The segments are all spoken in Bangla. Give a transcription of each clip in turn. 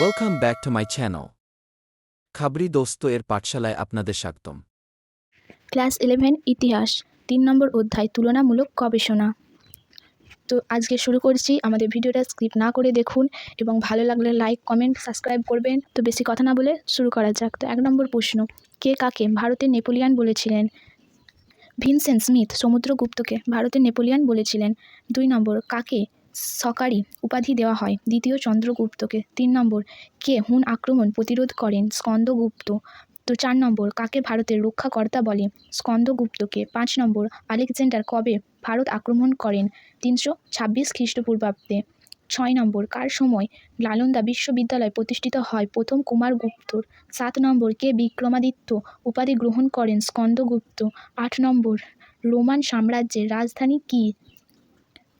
Welcome back to my channel Khabri Dost এর পাঠশালায় আপনাদের স্বাগতম ক্লাস ইলেভেন ইতিহাস তিন নম্বর অধ্যায়, তুলনামূলক গবেষণা। তো আজকে শুরু করছি। আমাদের ভিডিওটা স্ক্রিপ্ট না করে দেখুন এবং ভালো লাগলে লাইক কমেন্ট সাবস্ক্রাইব করবেন। তো বেশি কথা না বলে শুরু করা যাক। তো এক নম্বর প্রশ্ন, কে কাকে ভারতের নেপোলিয়ান বলেছিলেন? ভিনসেন্ট স্মিথ, সমুদ্রগুপ্তকে ভারতের নেপোলিয়ান বলেছিলেন। দুই নম্বর, কাকে সকারি উপাধি দেওয়া হয়। দ্বিতীয় চন্দ্রগুপ্তকে। তিন নম্বর, কে হুন আক্রমণ প্রতিরোধ করেন স্কন্দগুপ্ত? তো চার নম্বর, কাকে ভারতের রক্ষাকর্তা বলে স্কন্দগুপ্তকে? পাঁচ নম্বর, আলেকজান্ডার কবে ভারত আক্রমণ করেন তিনশো ছাব্বিশ খ্রিস্টপূর্বাব্দে? ছয় নম্বর, কার সময় নালন্দা বিশ্ববিদ্যালয় প্রতিষ্ঠিত হয়? প্রথম কুমারগুপ্তর সাত নম্বর, কে বিক্রমাদিত্য উপাধি গ্রহণ করেন স্কন্দগুপ্ত? আট নম্বর, রোমান সাম্রাজ্যের রাজধানী কী?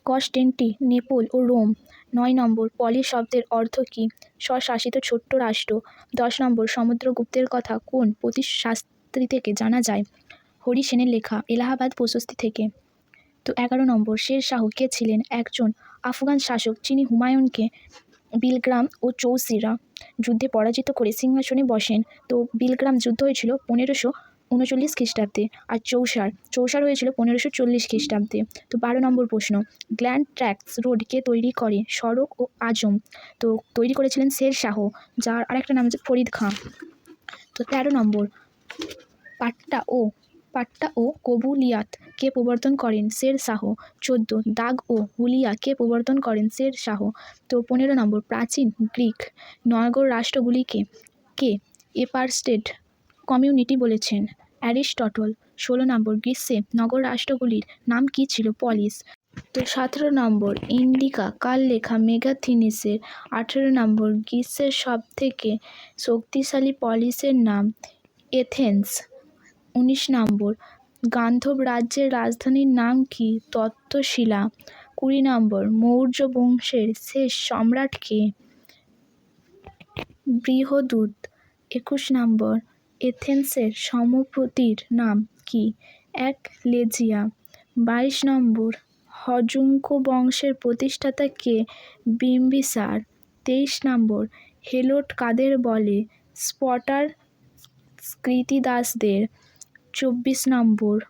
কস্টেন্টি নেপোল ও রোম। নয় নম্বর পলি শব্দের অর্থ কী? স্বশাসিত ছোট্ট রাষ্ট্র। দশ নম্বর, সমুদ্রগুপ্তের কথা কোন শাস্ত্রী থেকে জানা যায়? হরি সেনের লেখা, এলাহাবাদ প্রশস্তি থেকে। তো এগারো নম্বর, শের শাহ কে ছিলেন? একজন আফগান শাসক যিনি হুমায়ুনকে বিলগ্রাম ও চৌসিরা যুদ্ধে পরাজিত করে সিংহাসনে বসেন। তো বিলগ্রাম যুদ্ধ হয়েছিল পনেরোশো উনচল্লিশ খ্রিস্টাব্দে আর চৌসার চৌসার হয়েছিল পনেরোশো চল্লিশ খ্রিস্টাব্দে। তো বারো নম্বর প্রশ্ন গ্ল্যান্ড ট্র্যাক্স রোড কে তৈরি করে সড়ক ও আজম? তো তৈরি করেছিলেন শের শাহ, যার আরেকটা নাম হচ্ছে ফরিদ খাঁ। তো তেরো নম্বর, পাট্টা ও পাট্টা ও কবুলিয়াত কে প্রবর্তন করেন শের শাহ? চোদ্দ, দাগ ও হুলিয়া কে প্রবর্তন করেন শের শাহ? তো পনেরো নম্বর, প্রাচীন গ্রিক নগর রাষ্ট্রগুলিকে কে এপারস্টেড কমিউনিটি বলেছেন? অ্যারিস্টটল, ষোলো নম্বর গ্রীষ্মে নগর রাষ্ট্রগুলির নাম কী ছিল? পলিস। তো সতেরো নম্বর, ইন্ডিকা কার লেখা মেগাথিনিসের আঠেরো নম্বর গ্রীষ্মের সবথেকে শক্তিশালী পলিসের নাম এথেন্স। উনিশ নম্বর, গান্ধব রাজ্যের রাজধানীর নাম কি? তত্ত্বশিলা। কুড়ি নম্বর, মৌর্য বংশের শেষ সম্রাট কে? বৃহদূত। একুশ নম্বর এথেন্সের সমপতির নাম কি? এক, লেজিয়া। বাইশ নম্বর, হজুঙ্ক বংশের প্রতিষ্ঠাতা কে? বিম্বিসার। তেইশ নম্বর, হেলোট কাদের বলে? স্পটার কৃতিদাসদের চব্বিশ নম্বর,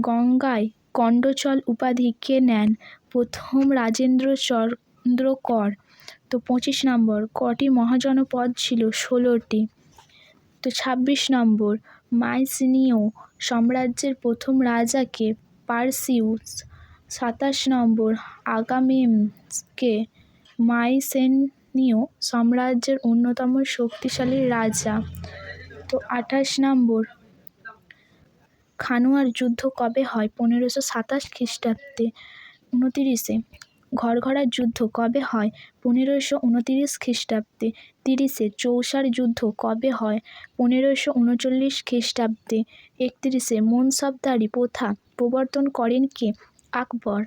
গঙ্গায় কণ্ডচল উপাধি কে নেন? প্রথম রাজেন্দ্র চন্দ্রকর। তো পঁচিশ নম্বর, কটি মহাজনপদ ছিল ষোলোটি? তো ছাব্বিশ নম্বর। মাইসিনীয় সাম্রাজ্যের প্রথম রাজাকে পারসিউস। সাতাশ নম্বর আগামেমসকে মাইসেনীয় সাম্রাজ্যের অন্যতম শক্তিশালী রাজা। তো আঠাশ নম্বর, খানোয়ার যুদ্ধ কবে হয়? পনেরোশো সাতাশ খ্রিস্টাব্দে। উনতিরিশে ঘরঘরার যুদ্ধ কবে হয়? পনেরোশো উনতিরিশ খ্রিস্টাব্দে তিরিশে চৌসার যুদ্ধ কবে হয়? পনেরোশো উনচল্লিশ খ্রিস্টাব্দে একত্রিশে মনসবদারি প্রথা প্রবর্তন করেন কে? আকবর।